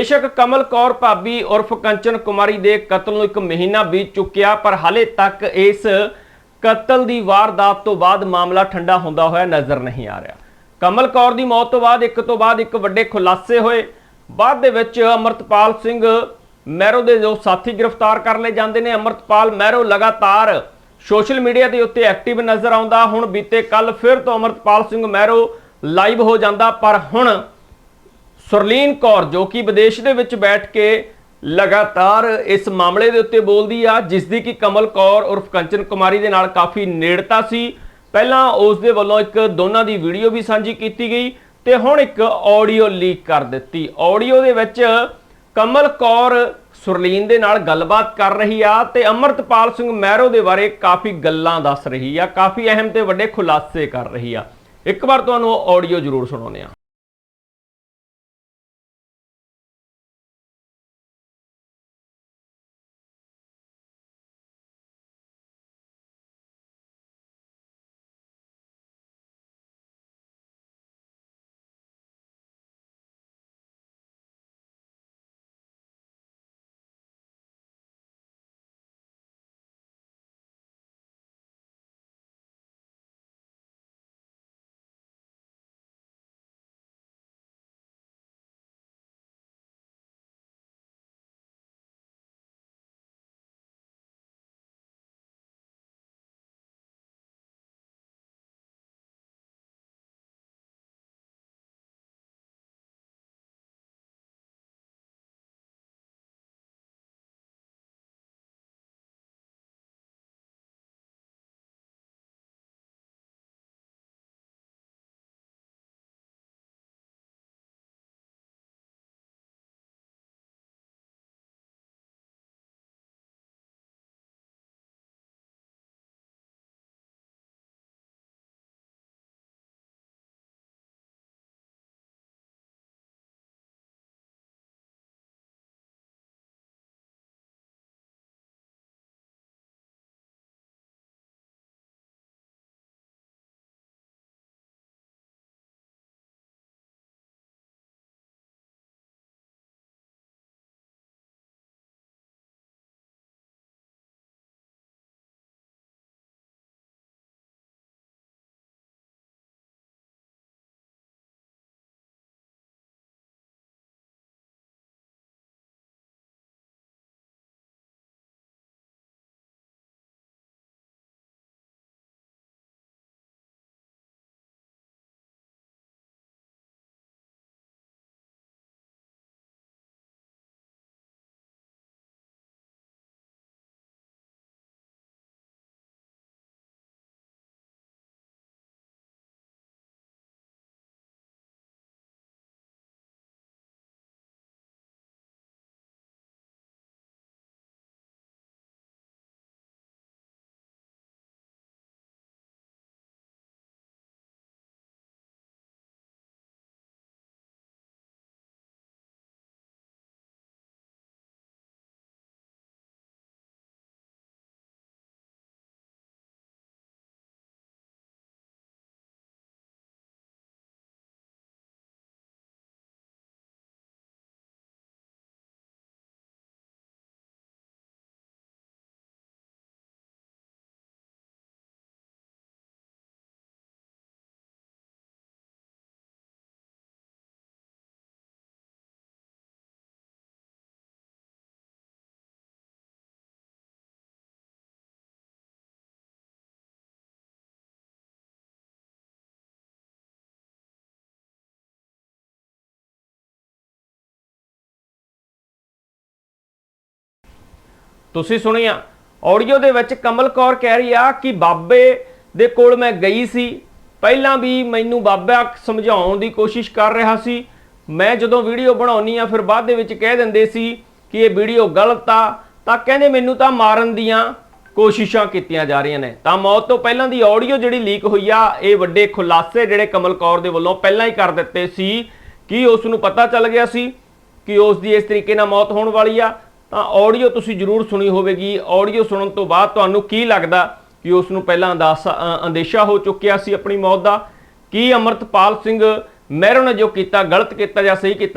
ਬੇਸ਼ੱਕ ਕਮਲ ਕੌਰ ਭਾਬੀ ਉਰਫ ਕੰਚਨ ਕੁਮਾਰੀ ਦੇ ਕਤਲ ਨੂੰ ਇੱਕ ਮਹੀਨਾ ਬੀਤ ਚੁੱਕਿਆ, ਪਰ ਹਾਲੇ ਤੱਕ ਇਸ ਕਤਲ ਦੀ ਵਾਰਦਾਤ ਤੋਂ ਬਾਅਦ ਮਾਮਲਾ ਠੰਡਾ ਹੁੰਦਾ ਹੋਇਆ ਨਜ਼ਰ ਨਹੀਂ ਆ ਰਿਹਾ। ਕਮਲ ਕੌਰ ਦੀ ਮੌਤ ਤੋਂ ਬਾਅਦ, ਇੱਕ ਤੋਂ ਬਾਅਦ ਇੱਕ ਵੱਡੇ ਖੁਲਾਸੇ ਹੋਏ। ਬਾਅਦ ਦੇ ਵਿੱਚ ਅਮਰਤਪਾਲ ਸਿੰਘ ਮਹਿਰੋ ਦੇ ਜੋ ਸਾਥੀ ਗ੍ਰਿਫਤਾਰ ਕਰ ਲਏ ਜਾਂਦੇ ਨੇ। ਅਮਰਤਪਾਲ ਮਹਿਰੋ ਲਗਾਤਾਰ ਸੋਸ਼ਲ ਮੀਡੀਆ ਦੇ ਉੱਤੇ ਐਕਟਿਵ ਨਜ਼ਰ ਆਉਂਦਾ। ਹੁਣ ਬੀਤੇ ਕੱਲ ਫਿਰ ਤੋਂ ਅਮਰਤਪਾਲ ਸਿੰਘ ਮਹਿਰੋ ਲਾਈਵ ਹੋ ਜਾਂਦਾ, ਪਰ ਹੁਣ ਸੁਰਲੀਨ ਕੌਰ, ਜੋ ਕਿ ਵਿਦੇਸ਼ ਦੇ ਵਿੱਚ ਬੈਠ ਕੇ ਲਗਾਤਾਰ ਇਸ ਮਾਮਲੇ ਦੇ ਉੱਤੇ ਬੋਲਦੀ ਆ ਜਿਸ ਦੀ ਕਿ ਕਮਲ ਕੌਰ ਉਰਫ ਕੰਚਨ ਕੁਮਾਰੀ ਦੇ ਨਾਲ ਕਾਫੀ ਨੇੜਤਾ ਸੀ। ਪਹਿਲਾਂ ਉਸ ਦੇ ਵੱਲੋਂ ਇੱਕ ਦੋਨਾਂ ਦੀ ਵੀਡੀਓ ਵੀ ਸਾਂਝੀ ਕੀਤੀ ਗਈ ਤੇ ਹੁਣ ਇੱਕ ਆਡੀਓ ਲੀਕ ਕਰ ਦਿੱਤੀ। ਆਡੀਓ ਦੇ ਵਿੱਚ ਕਮਲ ਕੌਰ ਸੁਰਲੀਨ ਦੇ ਨਾਲ ਗੱਲਬਾਤ ਕਰ ਰਹੀ ਆ ਤੇ ਅਮਰਤਪਾਲ ਸਿੰਘ ਮਹਿਰੋ ਦੇ ਬਾਰੇ ਕਾਫੀ ਗੱਲਾਂ ਦੱਸ ਰਹੀ ਆ, ਕਾਫੀ ਅਹਿਮ ਤੇ ਵੱਡੇ ਖੁਲਾਸੇ ਕਰ ਰਹੀ ਆ। ਇੱਕ ਵਾਰ ਤੁਹਾਨੂੰ ਆਡੀਓ ਜ਼ਰੂਰ ਸੁਣਾਉਂਦੇ ਆ। ਤੁਸੀਂ ਸੁਣਿਆ ਆਡੀਓ ਦੇ ਵਿੱਚ ਕਮਲ ਕੌਰ ਕਹਿ ਰਹੀ ਆ ਕਿ ਬਾਬੇ ਦੇ ਕੋਲ ਮੈਂ ਗਈ ਸੀ। ਪਹਿਲਾਂ ਵੀ ਮੈਨੂੰ ਬਾਬਾ ਸਮਝਾਉਣ ਦੀ ਕੋਸ਼ਿਸ਼ ਕਰ ਰਿਹਾ ਸੀ। ਮੈਂ ਜਦੋਂ ਵੀਡੀਓ ਬਣਾਉਣੀ ਆ, ਫਿਰ ਬਾਅਦ ਦੇ ਵਿੱਚ ਕਹਿ ਦਿੰਦੇ ਸੀ ਕਿ ਇਹ ਵੀਡੀਓ ਗਲਤ ਆ, ਤਾਂ ਕਹਿੰਦੇ ਮੈਨੂੰ ਤਾਂ ਮਾਰਨ ਦੀਆਂ ਕੋਸ਼ਿਸ਼ਾਂ ਕੀਤੀਆਂ ਜਾ ਰਹੀਆਂ ਨੇ। ਤਾਂ ਮੌਤ ਤੋਂ ਪਹਿਲਾਂ ਦੀ ਆਡੀਓ ਜਿਹੜੀ ਲੀਕ ਹੋਈ ਆ, ਇਹ ਵੱਡੇ ਖੁਲਾਸੇ ਜਿਹੜੇ ਕਮਲ ਕੌਰ ਦੇ ਵੱਲੋਂ ਪਹਿਲਾਂ ਹੀ ਕਰ ਦਿੱਤੇ ਸੀ ਕਿ ਉਸ ਨੂੰ ਪਤਾ ਚੱਲ ਗਿਆ ਸੀ ਕਿ ਉਸ ਦੀ ਇਸ ਤਰੀਕੇ ਨਾਲ ਮੌਤ ਹੋਣ ਵਾਲੀ ਆ। ਤਾਂ ਆਡੀਓ ਤੁਸੀਂ ਜ਼ਰੂਰ ਸੁਣੀ ਹੋਵੇਗੀ। ਆਡੀਓ ਸੁਣਨ ਤੋਂ ਬਾਅਦ ਤੁਹਾਨੂੰ ਕੀ ਲੱਗਦਾ ਕਿ ਉਸ ਨੂੰ ਪਹਿਲਾਂ ਅੰਦਾਜ਼ਾ ਅੰਦੇਸ਼ਾ ਹੋ ਚੁੱਕਿਆ ਸੀ ਆਪਣੀ ਮੌਤ ਦਾ? ਕੀ ਅਮਰਤਪਾਲ ਸਿੰਘ ਮਹਿਰੋ ਨੇ ਜੋ ਕੀਤਾ, ਗਲਤ ਕੀਤਾ ਜਾਂ ਸਹੀ ਕੀਤਾ